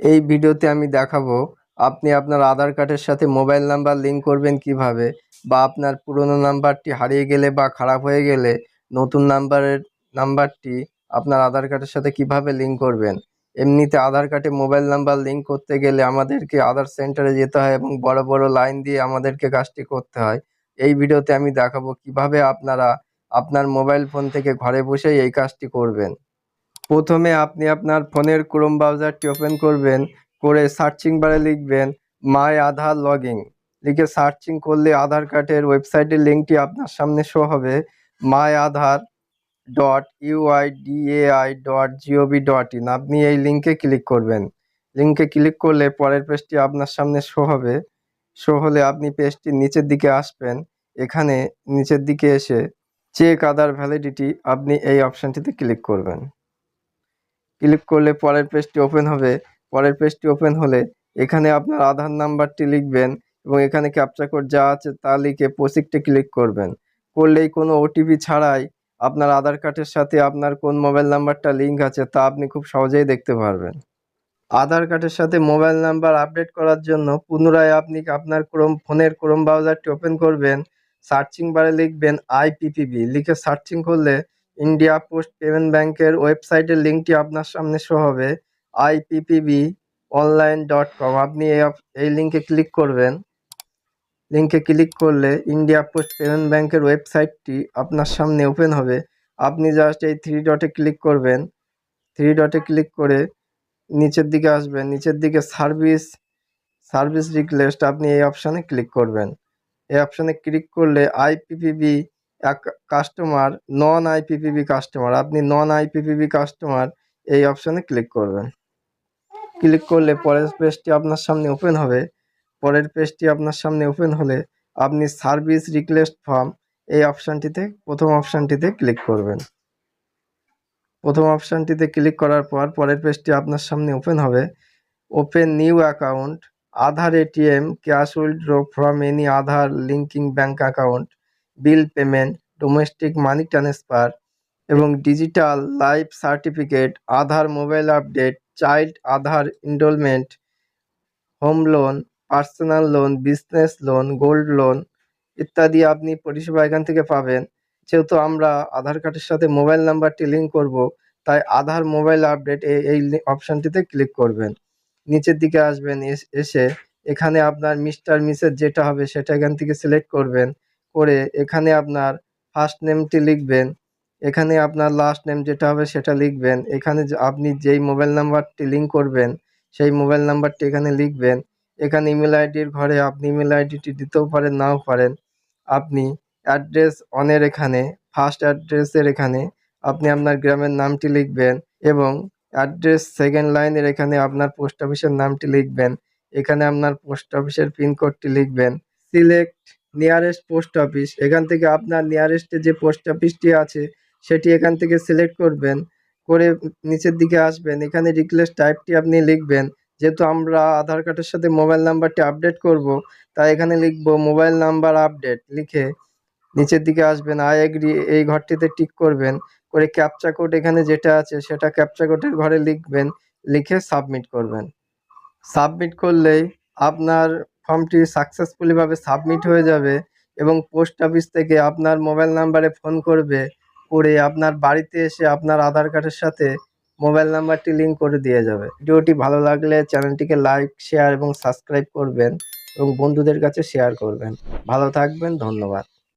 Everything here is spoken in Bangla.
এই ভিডিওতে আমি দেখাবো, আপনি আপনার আধার কার্ডের সাথে মোবাইল নাম্বার লিংক করবেন কীভাবে বা আপনার পুরনো নাম্বারটি হারিয়ে গেলে বা খারাপ হয়ে গেলে নতুন নাম্বারের নাম্বারটি আপনার আধার কার্ডের সাথে কীভাবে লিংক করবেন। এমনিতে আধার কার্ডে মোবাইল নাম্বার লিংক করতে গেলে আমাদেরকে আধার সেন্টারে যেতে হয় এবং বড় বড় লাইন দিয়ে আমাদেরকে কাজটি করতে হয়। এই ভিডিওতে আমি দেখাবো কীভাবে আপনারা আপনার মোবাইল ফোন থেকে ঘরে বসেই এই কাজটি করবেন। প্রথমে আপনি আপনার ফোনের ক্রোম ব্রাউজারটি ওপেন করবেন, করে সার্চিং বারে লিখবেন, মাই আধার লগইন। লিখে সার্চিং করলে আধার কার্ডের ওয়েবসাইটের লিঙ্কটি আপনার সামনে শো হবে, my Aadhaar dot U I D A I dot G O V dot in. আপনি এই লিঙ্কে ক্লিক করবেন। লিঙ্কে ক্লিক করলে পরের পেজটি আপনার সামনে শো হবে। শো হলে আপনি পেজটির নিচের দিকে আসবেন। এখানে নিচের দিকে এসে চেক আধার ভ্যালিডিটি আপনি এই অপশানটিতে ক্লিক করবেন। ক্লিক করলে পরের পেজটি ওপেন হবে। পরের পেজটি ওপেন হলে এখানে আপনার আধার নাম্বারটি লিখবেন এবং এখানে ক্যাপচা কোড যা আছে তা লিখে প্রসিকটে ক্লিক করবেন। করলেই কোনো ওটিপি ছাড়াই আপনার আধার কার্ডের সাথে আপনার কোন মোবাইল নাম্বারটা লিঙ্ক আছে তা আপনি খুব সহজেই দেখতে পারবেন। আধার কার্ডের সাথে মোবাইল নাম্বার আপডেট করার জন্য পুনরায় আপনি আপনার ক্রোম ফোনের ক্রোম ব্রাউজারটি ওপেন করবেন। সার্চিং বারে লিখবেন আইপিপিবি লিখে সার্চিং করলে ইন্ডিয়া পোস্ট পেমেন্ট ব্যাংকের ওয়েবসাইটের লিঙ্কটি আপনার সামনে শো হবে আইপিপিবি অনলাইন ডট কম আপনি এই লিঙ্কে ক্লিক করবেন। লিঙ্কে ক্লিক করলে ইন্ডিয়া পোস্ট পেমেন্ট ব্যাংকের ওয়েবসাইটটি আপনার সামনে ওপেন হবে। আপনি জাস্ট এই থ্রি ডটে ক্লিক করবেন। থ্রি ডটে ক্লিক করে নিচের দিকে আসবেন। নিচের দিকে সার্ভিস সার্ভিস রিকোয়েস্ট আপনি এই অপশানে ক্লিক করবেন। এই অপশানে ক্লিক করলে IPPB customer non IPPB customer আপনি নন আইপিপিবি কাস্টমার এই অপশানে ক্লিক করবেন। ক্লিক করলে পরের পেজটি আপনার সামনে ওপেন হবে। পরের পেজটি আপনার সামনে ওপেন হলে আপনি সার্ভিস রিকোয়েস্ট ফর্ম এই অপশানটিতে প্রথম অপশানটিতে ক্লিক করবেন। প্রথম অপশানটিতে ক্লিক করার পর পরের পেজটি আপনার সামনে ওপেন হবে। Open new account Aadhaar A T M cash withdraw from any Aadhaar linking bank account bill payment domestic money transfer এবং digital life certificate Aadhaar mobile update child Aadhaar enrolment home loan personal loan business loan gold loan ইত্যাদি আপনি পরিষেবা এখান থেকে পাবেন। যেহেতু আমরা আধার কার্ডের সাথে মোবাইল নাম্বারটি লিঙ্ক করব, তাই আধার মোবাইল আপডেট এই অপশানটিতে ক্লিক করবেন। নিচের দিকে আসবেন, এস- এখানে আপনার মিস্টার মিসের যেটা হবে সেটা এখান থেকে সিলেক্ট করবেন। করে এখানে আপনার ফার্স্ট নেমটি লিখবেন। এখানে আপনার লাস্ট নেম যেটা হবে সেটা লিখবেন। এখানে আপনি যেই মোবাইল নাম্বারটি লিঙ্ক করবেন, সেই মোবাইল নাম্বারটি এখানে লিখবেন। এখানে ইমেল আইডির ঘরে আপনি ইমেল আইডিটি দিতেও পারেন, নাও পারেন। আপনি অ্যাড্রেস অনের এখানে ফার্স্ট অ্যাড্রেসের এখানে আপনি আপনার গ্রামের নামটি লিখবেন এবং অ্যাড্রেস সেকেন্ড লাইনের এখানে আপনার পোস্ট অফিসের নামটি লিখবেন। এখানে আপনার পোস্ট অফিসের পিনকোডটি লিখবেন। সিলেক্ট নিয়ারেস্ট পোস্ট অফিস এখান থেকে আপনার নিয়ারেস্টে যে পোস্ট অফিসটি আছে, সেটি এখান থেকে সিলেক্ট করবেন, করে নিচের দিকে আসবেন, এখানে রিকোয়েস্ট টাইপটি আপনি লিখবেন, যেহেতু আমরা আধার কার্ডের সাথে মোবাইল নাম্বারটি আপডেট করব, তাই এখানে লিখব মোবাইল নাম্বার আপডেট লিখে নিচের দিকে আসবেন আই এগ্রি এই ঘরটিতে টিক করবেন, করে ক্যাপচা কোড এখানে যেটা আছে, সেটা ক্যাপচা কোডের ঘরে লিখবেন, লিখে সাবমিট করবেন। সাবমিট করলেই আপনার ফর্মটি সাকসেসফুলিভাবে সাবমিট হয়ে যাবে এবং পোস্ট অফিস থেকে আপনার মোবাইল নাম্বারে ফোন করবে, করে আপনার বাড়িতে এসে আপনার আধার কার্ডের সাথে মোবাইল নাম্বারটি লিঙ্ক করে দিয়ে যাবে। ভিডিওটি ভালো লাগলে চ্যানেলটিকে লাইক শেয়ার এবং সাবস্ক্রাইব করবেন এবং বন্ধুদের কাছে শেয়ার করবেন। ভালো থাকবেন, ধন্যবাদ।